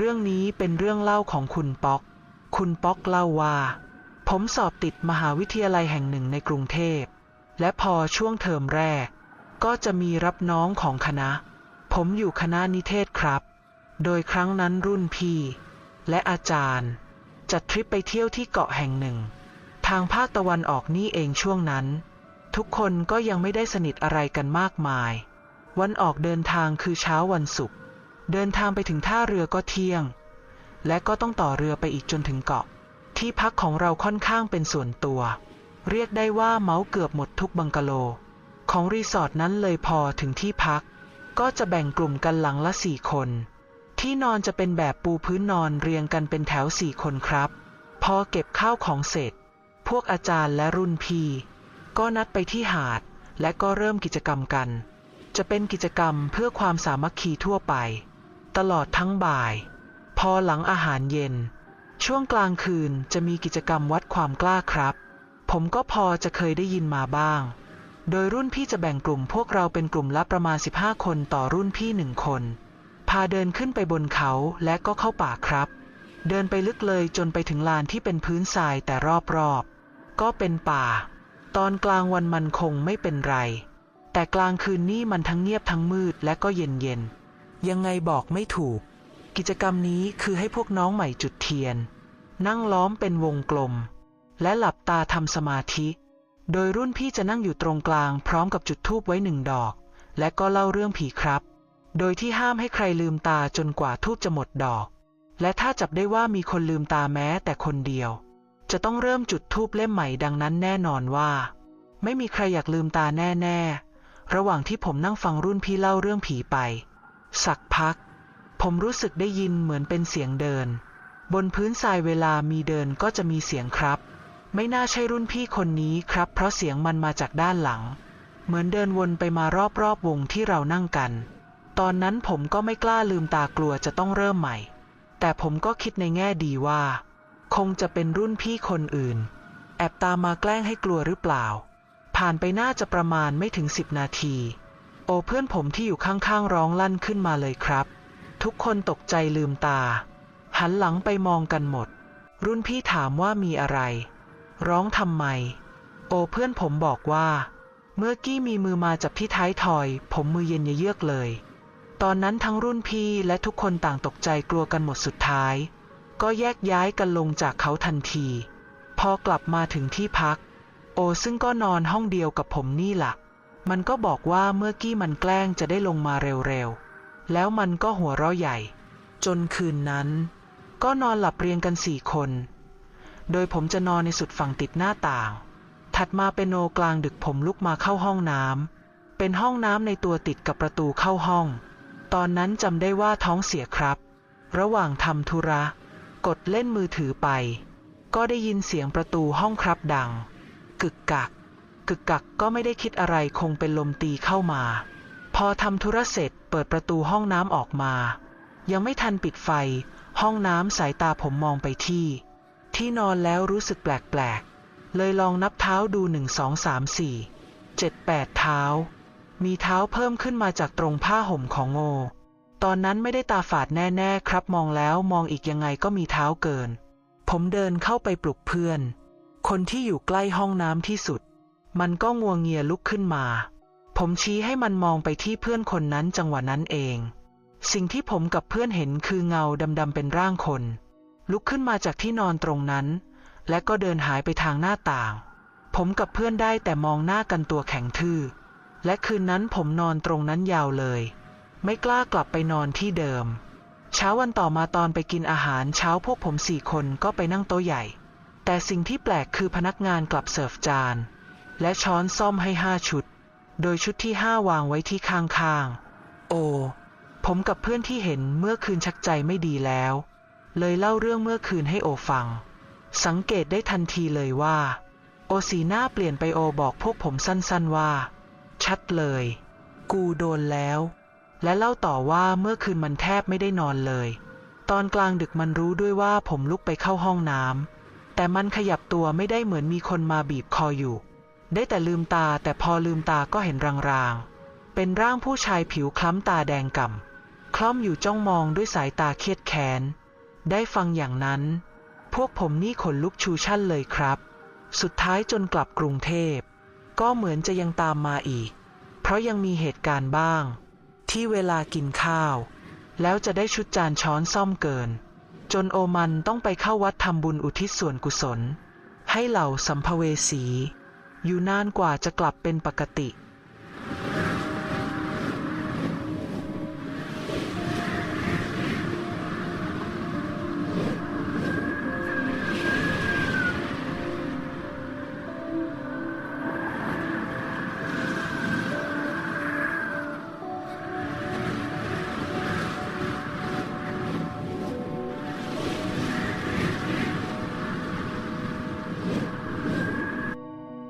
เรื่องนี้เป็นเรื่องเล่าของคุณป๊อก คุณป๊อกเล่าว่า ผมสอบติดมหาวิทยาลัยแห่งหนึ่งในกรุงเทพ และพอช่วงเทอมแรก ก็จะมีรับน้องของคณะ ผมอยู่คณะนิเทศครับ โดยครั้งนั้นรุ่นพี่ และอาจารย์ จัดทริปไปเที่ยวที่เกาะแห่งหนึ่ง ทางภาคตะวันออกนี่เองช่วงนั้น ทุกคนก็ยังไม่ได้สนิทอะไรกันมากมาย วันออกเดินทางคือเช้าวันศุกร์ เดินทางไปถึงท่าเรือก็เที่ยง และก็ต้องต่อเรือไปอีกจนถึงเกาะ ที่พักของเราค่อนข้างเป็นส่วนตัว เรียกได้ว่าเมาเกือบหมดทุกบังกะโล ของรีสอร์ทนั้นเลยพอถึงที่พัก ก็จะแบ่งกลุ่มกันหลังละสี่คน ที่นอนจะเป็นแบบปูพื้นนอนเรียงกันเป็นแถวสี่คนครับ พอเก็บข้าวของเสร็จ พวกอาจารย์และรุ่นพี่ก็นัดไปที่หาดและก็เริ่มกิจกรรมกัน จะเป็นกิจกรรมเพื่อความสามัคคีทั่วไป ตลอดทั้งบ่าย พอหลังอาหารเย็น ช่วงกลางคืนจะมีกิจกรรมวัดความกล้าครับ ผมก็พอจะเคยได้ยินมาบ้าง โดยรุ่นพี่จะแบ่งกลุ่มพวกเราเป็นกลุ่มละประมาณ 15 คนต่อรุ่นพี่หนึ่งคน พาเดินขึ้นไปบนเขาและก็เข้าป่าครับ เดินไปลึกเลยจนไปถึงลานที่เป็นพื้นทรายแต่รอบๆ ก็เป็นป่า ตอนกลางวันมันคงไม่เป็นไร แต่กลางคืนนี่มันทั้งเงียบทั้งมืดและก็เย็นๆยั ยังไงบอกไม่ถูก กิจกรรมนี้คือให้พวกน้องใหม่จุดเทียน นั่งล้อมเป็นวงกลม และหลับตาทำสมาธิ โดยรุ่นพี่จะนั่งอยู่ตรงกลางพร้อมกับจุดธูปไว้หนึ่งดอก และก็เล่าเรื่องผีครับ โดยที่ห้ามให้ใครลืมตาจนกว่าธูปจะหมดดอก และถ้าจับได้ว่ามีคนลืมตาแม้แต่คนเดียว จะต้องเริ่มจุดธูปเล่มใหม่ดังนั้นแน่นอนว่า ไม่มีใครอยากลืมตาแน่ ๆ ระหว่างที่ผมนั่งฟังรุ่นพี่เล่าเรื่องผีไป สักพัก ผมรู้สึกได้ยินเหมือนเป็นเสียงเดิน บนพื้นทรายเวลามีเดินก็จะมีเสียงครับ ไม่น่าใช่รุ่นพี่คนนี้ครับ เพราะเสียงมันมาจากด้านหลัง เหมือนเดินวนไปมารอบๆวงที่เรานั่งกัน ตอนนั้นผมก็ไม่กล้าลืมตากลัวจะต้องเริ่มใหม่ แต่ผมก็คิดในแง่ดีว่า คงจะเป็นรุ่นพี่คนอื่น แอบตามมาแกล้งให้กลัวหรือเปล่า ผ่านไปน่าจะประมาณไม่ถึงสิบนาที โอเพื่อนผมที่อยู่ข้างๆร้องลั่นขึ้นมาเลยครับ ทุกคนตกใจลืมตา หันหลังไปมองกันหมด รุ่นพี่ถามว่ามีอะไร ร้องทำไม โอเพื่อนผมบอกว่า เมื่อกี้มีมือมาจับที่ท้ายทอย ผมมือเย็นเยือกเลย ตอนนั้นทั้งรุ่นพี่และทุกคนต่างตกใจกลัวกันหมดสุดท้าย ก็แยกย้ายกันลงจากเขาทันที พอกลับมาถึงที่พัก โอซึ่งก็นอนห้องเดียวกับผมนี่แหละ มันก็บอกว่าเมื่อกี้มันแกล้งจะได้ลงมาเร็วๆ แล้วมันก็หัวเราะใหญ่ จนคืนนั้น ก็นอนหลับเรียงกันสี่คน โดยผมจะนอนในสุดฝั่งติดหน้าต่าง ถัดมาเป็นโอกลางดึกผมลุกมาเข้าห้องน้ำ เป็นห้องน้ำในตัวติดกับประตูเข้าห้อง ตอนนั้นจำได้ว่าท้องเสียครับ ระหว่างทำธุระ กดเล่นมือถือไป ก็ได้ยินเสียงประตูห้องครับดัง กึกกัก กึกกักก็ไม่ได้คิดอะไรคงเป็นลมตีเข้ามา พอทำธุระเสร็จเปิดประตูห้องน้ำออกมา ยังไม่ทันปิดไฟ ห้องน้ำสายตาผมมองไปที่ ที่นอนแล้วรู้สึกแปลกๆ เลยลองนับเท้าดูหนึ่งสองสามสี่เจ็ดแปดเท้า มีเท้าเพิ่มขึ้นมาจากตรงผ้าห่มของโงตอนนั้นไม่ได้ตาฝาดแน่ๆครับมองแล้วมองอีกยังไงก็มีเท้าเกิน ผมเดินเข้าไปปลุกเพื่อน คนที่อยู่ใกล้ห้องน้ำที่สุด มันก็งัวงเงียลุกขึ้นมา ผมชี้ให้มันมองไปที่เพื่อนคนนั้นจังหวะนั้นเอง สิ่งที่ผมกับเพื่อนเห็นคือเงาดำๆเป็นร่างคน ลุกขึ้นมาจากที่นอนตรงนั้น และก็เดินหายไปทางหน้าต่าง ผมกับเพื่อนได้แต่มองหน้ากันตัวแข็งทื่อ และคืนนั้นผมนอนตรงนั้นยาวเลย ไม่กล้ากลับไปนอนที่เดิม เช้าวันต่อมาตอนไปกินอาหารเช้าพวกผมสี่คนก็ไปนั่งโต๊ะใหญ่ แต่สิ่งที่แปลกคือพนักงานกลับเสิร์ฟจาน และช้อนซ่อมให้ห้าชุด โดยชุดที่ห้าวางไว้ที่ข้างๆ โอ้ ผมกับเพื่อนที่เห็นเมื่อคืนชักใจไม่ดีแล้ว เลยเล่าเรื่องเมื่อคืนให้โอฟัง สังเกตได้ทันทีเลยว่า โอสีหน้าเปลี่ยนไปโอบอกพวกผมสั้นๆว่า ชัดเลย กูโดนแล้ว และเล่าต่อว่าเมื่อคืนมันแทบไม่ได้นอนเลย ตอนกลางดึกมันรู้ด้วยว่าผมลุกไปเข้าห้องน้ำแต่มันขยับตัวไม่ได้เหมือนมีคนมาบีบคออยู่ ได้แต่ลืมตาแต่พอลืมตาก็เห็นรางๆ เป็นร่างผู้ชายผิวคล้ำตาแดงก่ำคล่อมอยู่จ้องมองด้วยสายตาเครียดแค้น ได้ฟังอย่างนั้น พวกผมนี่ขนลุกชูชั่นเลยครับ สุดท้ายจนกลับกรุงเทพ ก็เหมือนจะยังตามมาอีก เพราะยังมีเหตุการณ์บ้าง ที่เวลากินข้าว แล้วจะได้ชุดจานช้อนซ่อมเกิน จนโอมันต้องไปเข้าวัดทำบุญอุทิศส่วนกุศล ให้เหล่าสัมภเวสี อยู่นานกว่าจะกลับเป็นปกติ